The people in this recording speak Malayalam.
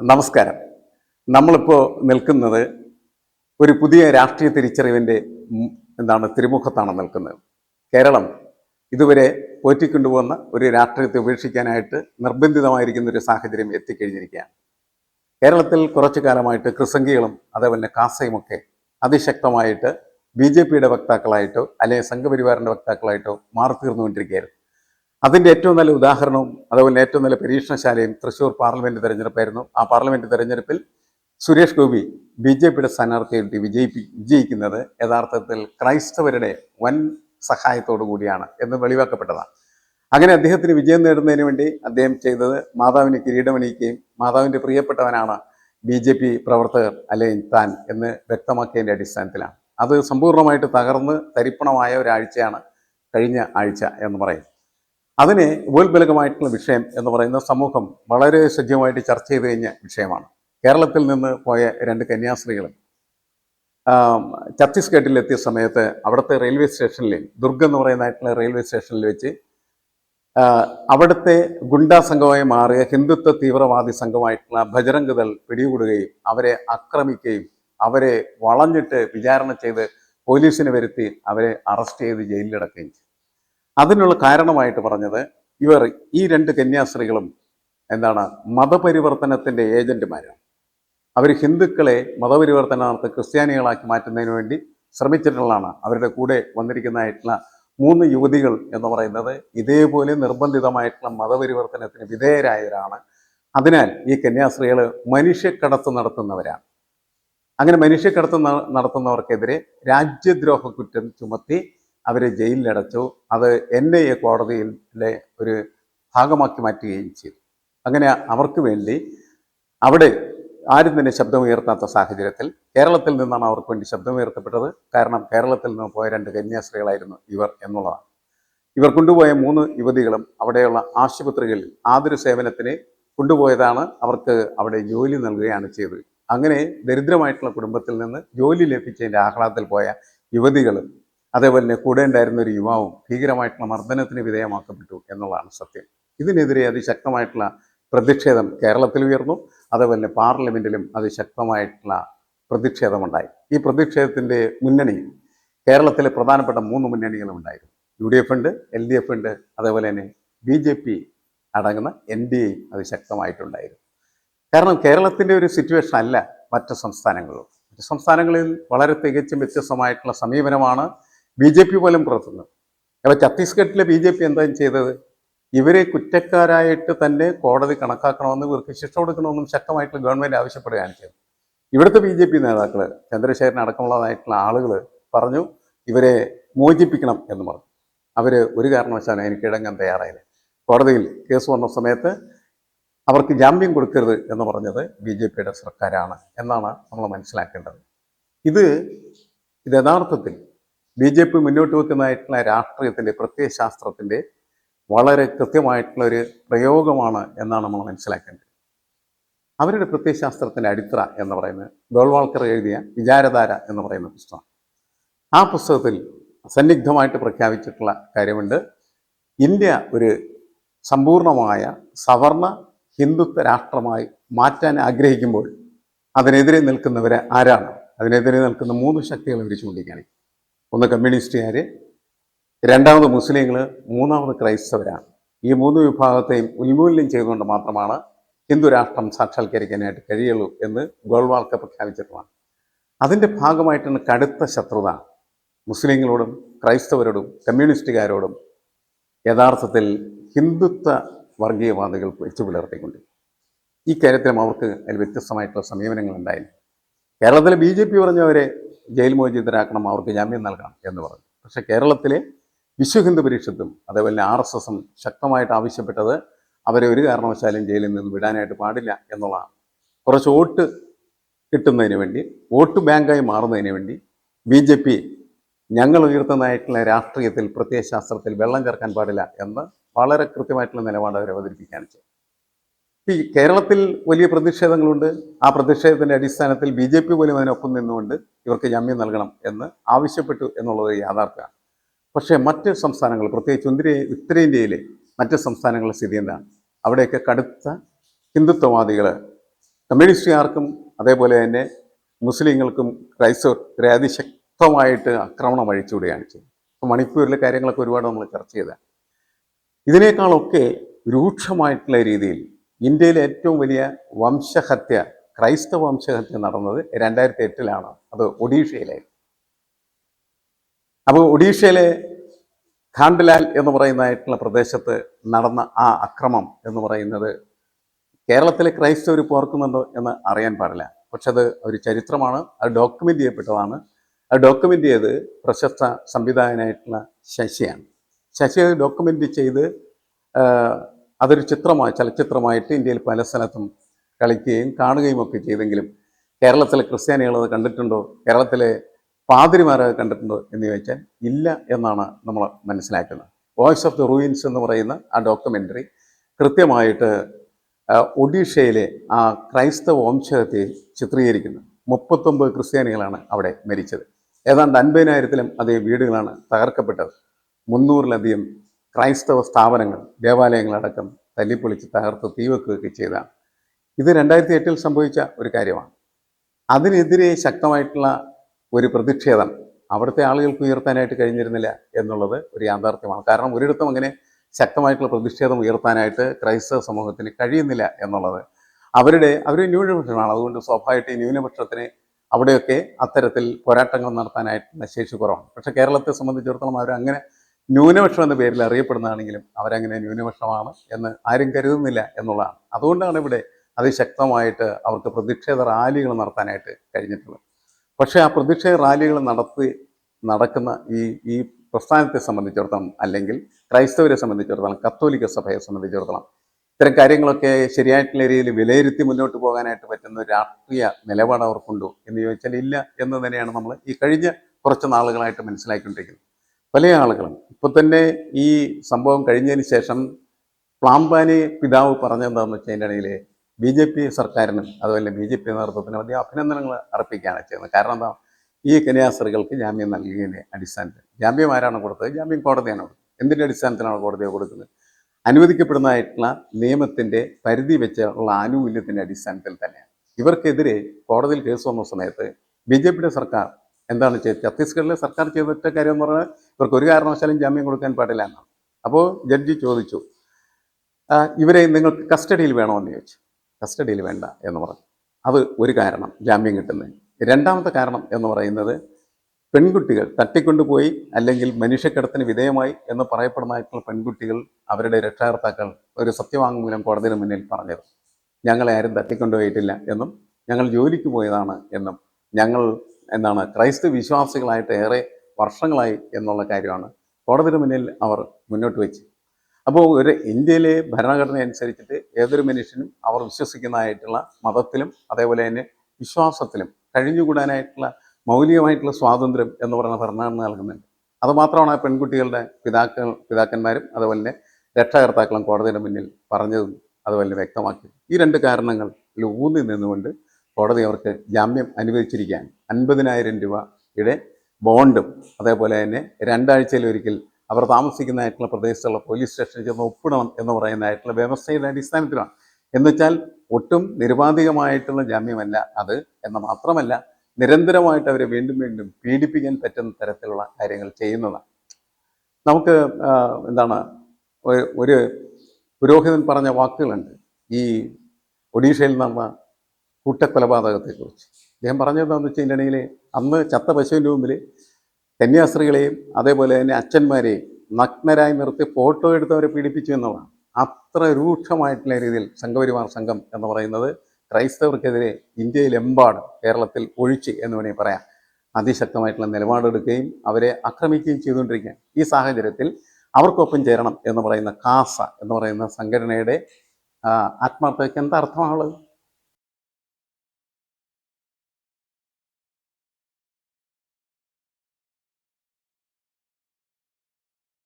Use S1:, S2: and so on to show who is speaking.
S1: നമസ്കാരം. നമ്മളിപ്പോൾ നിൽക്കുന്നത് ഒരു പുതിയ രാഷ്ട്രീയ തിരിച്ചറിവിന്റെ എന്താണ് തിരുമുഖത്താണ് നിൽക്കുന്നത്. കേരളം ഇതുവരെ പോറ്റിക്കൊണ്ടുപോകുന്ന ഒരു രാഷ്ട്രീയത്തെ ഉപേക്ഷിക്കാനായിട്ട് നിർബന്ധിതമായിരിക്കുന്ന ഒരു സാഹചര്യം എത്തിക്കഴിഞ്ഞിരിക്കുകയാണ്. കേരളത്തിൽ കുറച്ചു കാലമായിട്ട് ക്രിസംഗികളും അതേപോലെ കാസയുമൊക്കെ അതിശക്തമായിട്ട് ബി ജെ പിയുടെ വക്താക്കളായിട്ടോ അല്ലെങ്കിൽ സംഘപരിവാറിന്റെ വക്താക്കളായിട്ടോ മാറി തീർന്നുകൊണ്ടിരിക്കുകയായിരുന്നു അതിന്റെ ഏറ്റവും നല്ല ഉദാഹരണവും അതുപോലെ ഏറ്റവും നല്ല പരീക്ഷണശാലയും തൃശ്ശൂർ പാർലമെന്റ് തെരഞ്ഞെടുപ്പായിരുന്നു. ആ പാർലമെന്റ് തെരഞ്ഞെടുപ്പിൽ സുരേഷ് ഗോപി ബി ജെ പിയുടെ സ്ഥാനാർത്ഥിയായിട്ട് വിജയിപ്പി വിജയിക്കുന്നത് യഥാർത്ഥത്തിൽ ക്രൈസ്തവരുടെ വൻ സഹായത്തോടു കൂടിയാണ് എന്ന് വെളിവാക്കപ്പെട്ടതാണ്. അങ്ങനെ അദ്ദേഹത്തിന് വിജയം നേടുന്നതിന് വേണ്ടി അദ്ദേഹം ചെയ്തത് മാതാവിന് കിരീടമണിയിക്കുകയും മാതാവിന്റെ പ്രിയപ്പെട്ടവനാണ് ബി ജെ പി പ്രവർത്തകർ അല്ലെങ്കിൽ താൻ എന്ന് വ്യക്തമാക്കിയതിന്റെ അടിസ്ഥാനത്തിലാണ്. അത് സമ്പൂർണമായിട്ട് തകർന്ന് തരിപ്പണമായ ഒരാഴ്ചയാണ് കഴിഞ്ഞ ആഴ്ച എന്ന് പറയും. അതിന് ഉപോത്ബലകമായിട്ടുള്ള വിഷയം എന്ന് പറയുന്ന സമൂഹം വളരെ സജീവമായിട്ട് ചർച്ച ചെയ്ത് കഴിഞ്ഞ വിഷയമാണ്. കേരളത്തിൽ നിന്ന് പോയ രണ്ട് കന്യാസ്ത്രീകളും ഛത്തീസ്ഗഡിലെത്തിയ സമയത്ത് അവിടുത്തെ റെയിൽവേ സ്റ്റേഷനിൽ ദുർഗ് എന്ന് പറയുന്നതായിട്ടുള്ള റെയിൽവേ സ്റ്റേഷനിൽ വെച്ച് അവിടുത്തെ ഗുണ്ടാ സംഘമായി മാറിയ ഹിന്ദുത്വ തീവ്രവാദി സംഘമായിട്ടുള്ള ബജരംഗ് ദൾ പിടികൂടുകയും അവരെ ആക്രമിക്കുകയും അവരെ വളഞ്ഞിട്ട് വിചാരണ ചെയ്ത് പോലീസിനെ വരുത്തി അവരെ അറസ്റ്റ് ചെയ്ത് ജയിലിലടക്കുകയും അതിനുള്ള കാരണമായിട്ട് പറഞ്ഞത് ഇവർ ഈ രണ്ട് കന്യാസ്ത്രീകളും എന്താണ് മതപരിവർത്തനത്തിന്റെ ഏജന്റുമാരാണ് അവർ ഹിന്ദുക്കളെ മതപരിവർത്തനം നടത്തി ക്രിസ്ത്യാനികളാക്കി മാറ്റുന്നതിന് വേണ്ടി ശ്രമിച്ചിട്ടുള്ളതാണ്. അവരുടെ കൂടെ വന്നിരിക്കുന്നതായിട്ടുള്ള മൂന്ന് യുവതികൾ എന്ന് പറയുന്നത് ഇതേപോലെ നിർബന്ധിതമായിട്ടുള്ള മതപരിവർത്തനത്തിന് വിധേയരായവരാണ്. അതിനാൽ ഈ കന്യാസ്ത്രീകൾ മനുഷ്യക്കടത്ത് നടത്തുന്നവരാണ്. അങ്ങനെ മനുഷ്യക്കടത്ത് നടത്തുന്നവർക്കെതിരെ രാജ്യദ്രോഹ കുറ്റം ചുമത്തി അവരെ ജയിലിലടച്ചു. അത് എൻ ഐ എ കോടതിയിലെ ഒരു ഭാഗമാക്കി മാറ്റുകയും ചെയ്തു. അങ്ങനെ അവർക്ക് വേണ്ടി അവിടെ ആരും തന്നെ ശബ്ദമുയർത്താത്ത സാഹചര്യത്തിൽ കേരളത്തിൽ നിന്നാണ് അവർക്ക് വേണ്ടി ശബ്ദമുയർത്തപ്പെട്ടത്. കാരണം കേരളത്തിൽ നിന്ന് പോയ രണ്ട് കന്യാസ്ത്രീകളായിരുന്നു ഇവർ എന്നുള്ളതാണ്. ഇവർ കൊണ്ടുപോയ മൂന്ന് യുവതികളും അവിടെയുള്ള ആശുപത്രികളിൽ ആതുര സേവനത്തിന് കൊണ്ടുപോയതാണ് അവർക്ക് അവിടെ ജോലി നൽകുകയാണ് ചെയ്തത്. അങ്ങനെ ദരിദ്രമായിട്ടുള്ള കുടുംബത്തിൽ നിന്ന് ജോലി ലഭിച്ചതിന്റെ ആഹ്ലാദത്തിൽ പോയ യുവതികളും അതേപോലെ തന്നെ കൂടെ ഉണ്ടായിരുന്ന ഒരു യുവാവും ഭീകരമായിട്ടുള്ള മർദ്ദനത്തിന് വിധേയമാക്കപ്പെട്ടു എന്നുള്ളതാണ് സത്യം. ഇതിനെതിരെ അതിശക്തമായിട്ടുള്ള പ്രതിഷേധം കേരളത്തിൽ ഉയർന്നു. അതേപോലെ തന്നെ പാർലമെന്റിലും അതിശക്തമായിട്ടുള്ള പ്രതിഷേധമുണ്ടായി. ഈ പ്രതിഷേധത്തിന്റെ മുന്നണി കേരളത്തിലെ പ്രധാനപ്പെട്ട മൂന്ന് മുന്നണികളും ഉണ്ടായിരുന്നു യു ഡി എഫ് ഉണ്ട് എൽ ഡി എഫ് ഉണ്ട് അതേപോലെ തന്നെ ബി ജെ പി അടങ്ങുന്ന എൻ ഡി എയും അതിശക്തമായിട്ടുണ്ടായിരുന്നു. കാരണം കേരളത്തിന്റെ ഒരു സിറ്റുവേഷൻ അല്ല മറ്റ് സംസ്ഥാനങ്ങളും മറ്റ് സംസ്ഥാനങ്ങളിൽ വളരെ തികച്ചും വ്യത്യസ്തമായിട്ടുള്ള സമീപനമാണ്. ബി ജെ പി പോലും പുറത്തുനിന്ന്. അപ്പോൾ ഛത്തീസ്ഗഡിലെ ബി ജെ പി എന്താ ചെയ്തത്? ഇവരെ കുറ്റക്കാരായിട്ട് തന്നെ കോടതി കണക്കാക്കണമെന്നും ഇവർക്ക് ശിക്ഷ കൊടുക്കണമെന്നും ശക്തമായിട്ടുള്ള ഗവൺമെന്റ് ആവശ്യപ്പെടുകയാണ് ചെയ്തത്. ഇവിടുത്തെ ബി ജെ പി നേതാക്കൾ ചന്ദ്രശേഖരൻ അടക്കമുള്ളതായിട്ടുള്ള ആളുകൾ പറഞ്ഞു ഇവരെ മോചിപ്പിക്കണം എന്ന് പറഞ്ഞു. അവർ ഒരു കാരണവശാലും അതിന് ഇടങ്ങാൻ തയ്യാറായില്ല. കോടതിയിൽ കേസ് വന്ന സമയത്ത് അവർക്ക് ജാമ്യം കൊടുക്കരുത് എന്ന് പറഞ്ഞത് ബി ജെ പിയുടെ സർക്കാരാണ് എന്നാണ് നമ്മൾ മനസ്സിലാക്കേണ്ടത്. ഇത് ഇത് യഥാർത്ഥത്തിൽ ബി ജെ പി മുന്നോട്ട് വെക്കുന്നതായിട്ടുള്ള രാഷ്ട്രീയത്തിന്റെ പ്രത്യയശാസ്ത്രത്തിന്റെ വളരെ കൃത്യമായിട്ടുള്ള ഒരു പ്രയോഗമാണ് എന്നാണ് നമ്മൾ മനസ്സിലാക്കേണ്ടത്. അവരുടെ പ്രത്യയശാസ്ത്രത്തിന്റെ അടിത്തറ എന്ന് പറയുന്നത് ഗോൾവാൾക്കർ എഴുതിയ വിചാരധാര എന്ന് പറയുന്ന പുസ്തകം ആ പുസ്തകത്തിൽ സന്നിഗ്ധമായിട്ട് പ്രഖ്യാപിച്ചിട്ടുള്ള കാര്യമുണ്ട്. ഇന്ത്യ ഒരു സമ്പൂർണമായ സവർണ ഹിന്ദുത്വ രാഷ്ട്രമായി മാറ്റാൻ ആഗ്രഹിക്കുമ്പോൾ അതിനെതിരെ നിൽക്കുന്നവരെ ആരാണ്? അതിനെതിരെ നിൽക്കുന്ന മൂന്ന് ശക്തികൾ ഇവർ ചൂണ്ടിക്കാണിക്കും ഒന്ന് കമ്മ്യൂണിസ്റ്റുകാർ രണ്ടാമത് മുസ്ലിങ്ങൾ മൂന്നാമത് ക്രൈസ്തവരാണ്. ഈ മൂന്ന് വിഭാഗത്തെയും ഉന്മൂലനം ചെയ്തുകൊണ്ട് മാത്രമാണ് ഹിന്ദു രാഷ്ട്രം സാക്ഷാത്കരിക്കാനായിട്ട് കഴിയുള്ളൂ എന്ന് ഗോൾവാൾക്ക് പ്രഖ്യാപിച്ചിട്ടുമാണ് അതിന്റെ ഭാഗമായിട്ടാണ് കടുത്ത ശത്രുത മുസ്ലിങ്ങളോടും ക്രൈസ്തവരോടും കമ്മ്യൂണിസ്റ്റുകാരോടും യഥാർത്ഥത്തിൽ ഹിന്ദുത്വ വർഗീയവാദികൾ വെച്ചു പുലർത്തിക്കൊണ്ട്. ഈ കാര്യത്തിലും അവർക്ക് അതിൽ വ്യത്യസ്തമായിട്ടുള്ള സമീപനങ്ങൾ ഉണ്ടായിരുന്നു കേരളത്തിലെ ബി ജെ പി പറഞ്ഞവരെ ജയിൽ മോചിതരാക്കണം അവർക്ക് ജാമ്യം നൽകണം എന്ന് പറഞ്ഞു. പക്ഷേ കേരളത്തിലെ വിശ്വഹിന്ദു പരിഷത്തും അതേപോലെ ആർ എസ് എസും ശക്തമായിട്ട് ആവശ്യപ്പെട്ടത് അവരെ ഒരു കാരണവശാലും ജയിലിൽ നിന്ന് വിടാനായിട്ട് പാടില്ല എന്നുള്ളതാണ് കുറച്ച് വോട്ട് കിട്ടുന്നതിന് വേണ്ടി വോട്ട് ബാങ്കായി മാറുന്നതിന് വേണ്ടി ബി ജെ പി ഞങ്ങൾ ഉയർത്തുന്നതായിട്ടുള്ള രാഷ്ട്രീയത്തിൽ പ്രത്യയശാസ്ത്രത്തിൽ വെള്ളം ചേർക്കാൻ പാടില്ല എന്ന് വളരെ കൃത്യമായിട്ടുള്ള നിലപാട് അവർ അവതരിപ്പിക്കുകയാണ് ചെയ്തത്. ഈ കേരളത്തിൽ വലിയ പ്രതിഷേധങ്ങളുണ്ട്. ആ പ്രതിഷേധത്തിന്റെ അടിസ്ഥാനത്തിൽ ബി ജെ പി പോലും അതിനൊപ്പം നിന്നുകൊണ്ട് ഇവർക്ക് ജാമ്യം നൽകണം എന്ന് ആവശ്യപ്പെട്ടു എന്നുള്ളത് യാഥാർത്ഥ്യമാണ്. പക്ഷേ മറ്റ് സംസ്ഥാനങ്ങൾ പ്രത്യേകിച്ച് ഉത്തരേ ഉത്തരേന്ത്യയിലെ മറ്റ് സംസ്ഥാനങ്ങളുടെ സ്ഥിതി എന്താണ്? അവിടെയൊക്കെ കടുത്ത ഹിന്ദുത്വവാദികൾ കമ്മ്യൂണിസ്റ്റുകാർക്കും അതേപോലെ തന്നെ മുസ്ലിങ്ങൾക്കും ക്രൈസ്തവർ അതിശക്തമായിട്ട് ആക്രമണം അഴിച്ചുവിടുകയാണ് ചെയ്തത്. അപ്പോൾ മണിപ്പൂരിലെ കാര്യങ്ങളൊക്കെ ഒരുപാട് നമ്മൾ ചർച്ച ചെയ്തതാണ്. ഇതിനേക്കാളൊക്കെ രൂക്ഷമായിട്ടുള്ള രീതിയിൽ ഇന്ത്യയിലെ ഏറ്റവും വലിയ വംശഹത്യ ക്രൈസ്തവ വംശഹത്യ നടന്നത് രണ്ടായിരത്തി എട്ടിലാണ് അത് ഒഡീഷയിലെ. അപ്പോൾ ഒഡീഷയിലെ ഖാണ്ഡലാൽ എന്ന് പറയുന്നതായിട്ടുള്ള പ്രദേശത്ത് നടന്ന ആ അക്രമം എന്ന് പറയുന്നത് കേരളത്തിലെ ക്രൈസ്തവർ പോർക്കുന്നുണ്ടോ എന്ന് അറിയാൻ പാടില്ല. പക്ഷെ അത് ഒരു ചരിത്രമാണ്. അത് ഡോക്യുമെന്റ് ചെയ്യപ്പെട്ടതാണ്. അത് ഡോക്യുമെന്റ് ചെയ്ത് പ്രശസ്ത സംവിധായകനായിട്ടുള്ള ശശിയാണ്. ശശി അത് ഡോക്യുമെന്റ് ചെയ്ത് അതൊരു ചിത്രമായി ചലച്ചിത്രമായിട്ട് ഇന്ത്യയിൽ പല സ്ഥലത്തും കളിക്കുകയും കാണുകയും ഒക്കെ ചെയ്തെങ്കിലും കേരളത്തിലെ ക്രിസ്ത്യാനികൾ അത് കണ്ടിട്ടുണ്ടോ? കേരളത്തിലെ പാതിരിമാരെ കണ്ടിട്ടുണ്ടോ എന്ന് ചോദിച്ചാൽ ഇല്ല എന്നാണ് നമ്മൾ മനസ്സിലാക്കുന്നത്. വോയിസ് ഓഫ് ദി റൂയിൻസ് എന്ന് പറയുന്ന ആ ഡോക്യുമെന്ററി കൃത്യമായിട്ട് ഒഡീഷയിലെ ആ ക്രൈസ്തവ വംശത്തെ ചിത്രീകരിക്കുന്നു. മുപ്പത്തൊമ്പത് ക്രിസ്ത്യാനികളാണ് അവിടെ മരിച്ചത്. ഏതാണ്ട് അൻപതിനായിരത്തിലും അധികം വീടുകളാണ് തകർക്കപ്പെട്ടത്. മുന്നൂറിലധികം ക്രൈസ്തവ സ്ഥാപനങ്ങൾ ദേവാലയങ്ങളടക്കം തല്ലിപ്പൊളിച്ച് തകർത്ത് തീവെക്കുകയൊക്കെ ചെയ്താണ് ഇത് രണ്ടായിരത്തി എട്ടിൽ സംഭവിച്ച ഒരു കാര്യമാണ്. അതിനെതിരെ ശക്തമായിട്ടുള്ള ഒരു പ്രതിഷേധം അവിടുത്തെ ആളുകൾക്ക് ഉയർത്താനായിട്ട് കഴിഞ്ഞിരുന്നില്ല എന്നുള്ളത് ഒരു യാഥാർത്ഥ്യമാണ്. കാരണം ഒരിടത്തും അങ്ങനെ ശക്തമായിട്ടുള്ള പ്രതിഷേധം ഉയർത്താനായിട്ട് ക്രൈസ്തവ സമൂഹത്തിന് കഴിയുന്നില്ല എന്നുള്ളത് അവരുടെ അവർ ന്യൂനപക്ഷമാണ്. അതുകൊണ്ട് സ്വാഭാവികമായിട്ട് ന്യൂനപക്ഷത്തിന് അവിടെയൊക്കെ അത്തരത്തിൽ പോരാട്ടങ്ങൾ നടത്താനായിട്ടുള്ള ശേഷി കുറവാണ്. പക്ഷേ കേരളത്തെ സംബന്ധിച്ചിടത്തോളം അവർ അങ്ങനെ ന്യൂനപക്ഷം എന്ന പേരിൽ അറിയപ്പെടുന്നതാണെങ്കിലും അവരങ്ങനെ ന്യൂനപക്ഷമാണ് എന്ന് ആരും കരുതുന്നില്ല എന്നുള്ളതാണ്. അതുകൊണ്ടാണ് ഇവിടെ അതിശക്തമായിട്ട് അവർക്ക് പ്രതിഷേധ റാലികൾ നടത്താനായിട്ട് കഴിഞ്ഞിട്ടുള്ളത്. പക്ഷേ ആ പ്രതിഷേധ റാലികൾ നടത്തി നടക്കുന്ന ഈ ഈ പ്രസ്ഥാനത്തെ സംബന്ധിച്ചിടത്തോളം അല്ലെങ്കിൽ ക്രൈസ്തവരെ സംബന്ധിച്ചിടത്തോളം കത്തോലിക്ക സഭയെ സംബന്ധിച്ചിടത്തോളം ഇത്തരം കാര്യങ്ങളൊക്കെ ശരിയായിട്ടുള്ള രീതിയിൽ വിലയിരുത്തി മുന്നോട്ട് പോകാനായിട്ട് പറ്റുന്ന രാഷ്ട്രീയ നിലപാട് അവർക്കുണ്ടോ എന്ന് ചോദിച്ചാൽ ഇല്ല എന്ന് തന്നെയാണ് നമ്മൾ ഈ കഴിഞ്ഞ കുറച്ച് നാളുകളായിട്ട് മനസ്സിലാക്കിക്കൊണ്ടിരിക്കുന്നത്. പല ആളുകളും. ഇപ്പോൾ തന്നെ ഈ സംഭവം കഴിഞ്ഞതിന് ശേഷം പ്ലാംബാനി പിതാവ് പറഞ്ഞെന്താന്ന് വെച്ചാൽ അതിന്റെ ഇടയിൽ ബി ജെ പി സർക്കാരിനും അതുപോലെ ബി ജെ പി നേതൃത്വത്തിനും വലിയ അഭിനന്ദനങ്ങൾ അർപ്പിക്കുകയാണ് ചെയ്യുന്നത്. കാരണം എന്താ? ഈ കന്യാസ്ത്രീകൾക്ക് ജാമ്യം നൽകിയതിന്റെ അടിസ്ഥാനത്തിൽ. ജാമ്യം ആരാണ് കൊടുത്തത്? ജാമ്യം കോടതിയാണ് കൊടുത്തത്. എന്തിന്റെ അടിസ്ഥാനത്തിലാണ് കോടതി കൊടുക്കുന്നത്? അനുവദിക്കപ്പെടുന്നതായിട്ടുള്ള നിയമത്തിന്റെ പരിധി വെച്ചുള്ള ആനുകൂല്യത്തിന്റെ അടിസ്ഥാനത്തിൽ തന്നെയാണ്. ഇവർക്കെതിരെ കോടതിയിൽ കേസ് വന്ന സമയത്ത് ബി ജെ പിയുടെ സർക്കാർ എന്താണ് ചെയ്തത് സർക്കാർ ചെയ്തിട്ട കാര്യം എന്ന് പറഞ്ഞാൽ ഇവർക്ക് ഒരു കാരണവശാലും ജാമ്യം കൊടുക്കാൻ പാടില്ല എന്നാണ്. അപ്പോൾ ജഡ്ജി ചോദിച്ചു ഇവരെ നിങ്ങൾക്ക് കസ്റ്റഡിയിൽ വേണമെന്ന് ചോദിച്ചു. കസ്റ്റഡിയിൽ വേണ്ട എന്ന് പറഞ്ഞു. അത് ഒരു കാരണം ജാമ്യം കിട്ടുന്നത് രണ്ടാമത്തെ കാരണം എന്ന് പറയുന്നത് പെൺകുട്ടികൾ തട്ടിക്കൊണ്ടുപോയി അല്ലെങ്കിൽ മനുഷ്യക്കടത്തിന് വിധേയമായി എന്ന് പറയപ്പെടുന്നതായിട്ടുള്ള പെൺകുട്ടികൾ അവരുടെ രക്ഷാകർത്താക്കൾ ഒരു സത്യവാങ്മൂലം കോടതിയുടെ മുന്നിൽ പറഞ്ഞത്. ഞങ്ങളെ ആരും തട്ടിക്കൊണ്ടുപോയിട്ടില്ല എന്നും ഞങ്ങൾ ജോലിക്ക് പോയതാണ് എന്നും ഞങ്ങൾ എന്താണ് ക്രൈസ്തവ വിശ്വാസികളായിട്ട് ഏറെ വർഷങ്ങളായി എന്നുള്ള കാര്യമാണ് കോടതിയുടെ മുന്നിൽ അവർ മുന്നോട്ട് വെച്ച്. അപ്പോൾ ഒരു ഇന്ത്യയിലെ ഭരണഘടന അനുസരിച്ചിട്ട് ഏതൊരു മനുഷ്യനും അവർ വിശ്വസിക്കുന്നതായിട്ടുള്ള മതത്തിലും അതേപോലെ തന്നെ വിശ്വാസത്തിലും കഴിഞ്ഞുകൂടാനായിട്ടുള്ള മൗലികമായിട്ടുള്ള സ്വാതന്ത്ര്യം എന്ന് പറയുന്ന ഭരണഘടന നൽകുന്നുണ്ട്. അതുമാത്രമാണ് ആ പെൺകുട്ടികളുടെ പിതാക്കൾ പിതാക്കന്മാരും അതുപോലെ തന്നെ രക്ഷാകർത്താക്കളും കോടതിയുടെ മുന്നിൽ പറഞ്ഞതും അതുപോലെ വ്യക്തമാക്കി ഈ രണ്ട് കാരണങ്ങൾ ഊന്നി നിന്നുകൊണ്ട് കോടതി അവർക്ക് ജാമ്യം അനുവദിച്ചിരിക്കാൻ അൻപതിനായിരം രൂപയുടെ ബോണ്ടും അതേപോലെ തന്നെ രണ്ടാഴ്ചയിലൊരിക്കൽ അവർ താമസിക്കുന്നതായിട്ടുള്ള പ്രദേശത്തുള്ള പോലീസ് സ്റ്റേഷനിൽ ചെന്ന് ഒപ്പിടണം എന്ന് പറയുന്നതായിട്ടുള്ള വ്യവസ്ഥയുടെ അടിസ്ഥാനത്തിലാണ്. എന്നുവെച്ചാൽ ഒട്ടും നിരുപാധികമായിട്ടുള്ള ജാമ്യമല്ല അത് എന്ന് മാത്രമല്ല നിരന്തരമായിട്ട് അവരെ വീണ്ടും വീണ്ടും പീഡിപ്പിക്കാൻ പറ്റുന്ന തരത്തിലുള്ള കാര്യങ്ങൾ ചെയ്യുന്നതാണ്. നമുക്ക് എന്താണ് ഒരു- പുരോഹിതൻ പറഞ്ഞ വാക്കുകളുണ്ട്. ഈ ഒഡീഷയിൽ നടന്ന കൂട്ടക്കൊലപാതകത്തെക്കുറിച്ച്. അദ്ദേഹം പറഞ്ഞതെന്താണെന്ന് വെച്ച് കഴിഞ്ഞിട്ടുണ്ടെങ്കിൽ അന്ന് ചത്ത പശുവിന്റെ മുമ്പിൽ കന്യാസ്ത്രീകളെയും അതേപോലെ തന്നെ അച്ഛന്മാരെയും നഗ്നരായി നിർത്തി ഫോട്ടോ എടുത്തവരെ പീഡിപ്പിച്ചു എന്നുള്ളതാണ് അത്ര രൂക്ഷമായിട്ടുള്ള രീതിയിൽ സംഘപരിവാർ സംഘം എന്ന് പറയുന്നത് ക്രൈസ്തവർക്കെതിരെ ഇന്ത്യയിലെമ്പാടും കേരളത്തിൽ ഒഴിച്ച് എന്ന് വേണമെങ്കിൽ പറയാം. അതിശക്തമായിട്ടുള്ള നിലപാടെടുക്കുകയും അവരെ ആക്രമിക്കുകയും ചെയ്തുകൊണ്ടിരിക്കുകയാണ്. ഈ സാഹചര്യത്തിൽ അവർക്കൊപ്പം ചേരണം എന്ന് പറയുന്ന കാസ എന്ന് പറയുന്ന സംഘടനയുടെ ആത്മാർത്ഥതയ്ക്ക് എന്താ അർത്ഥമാണുള്ളത്?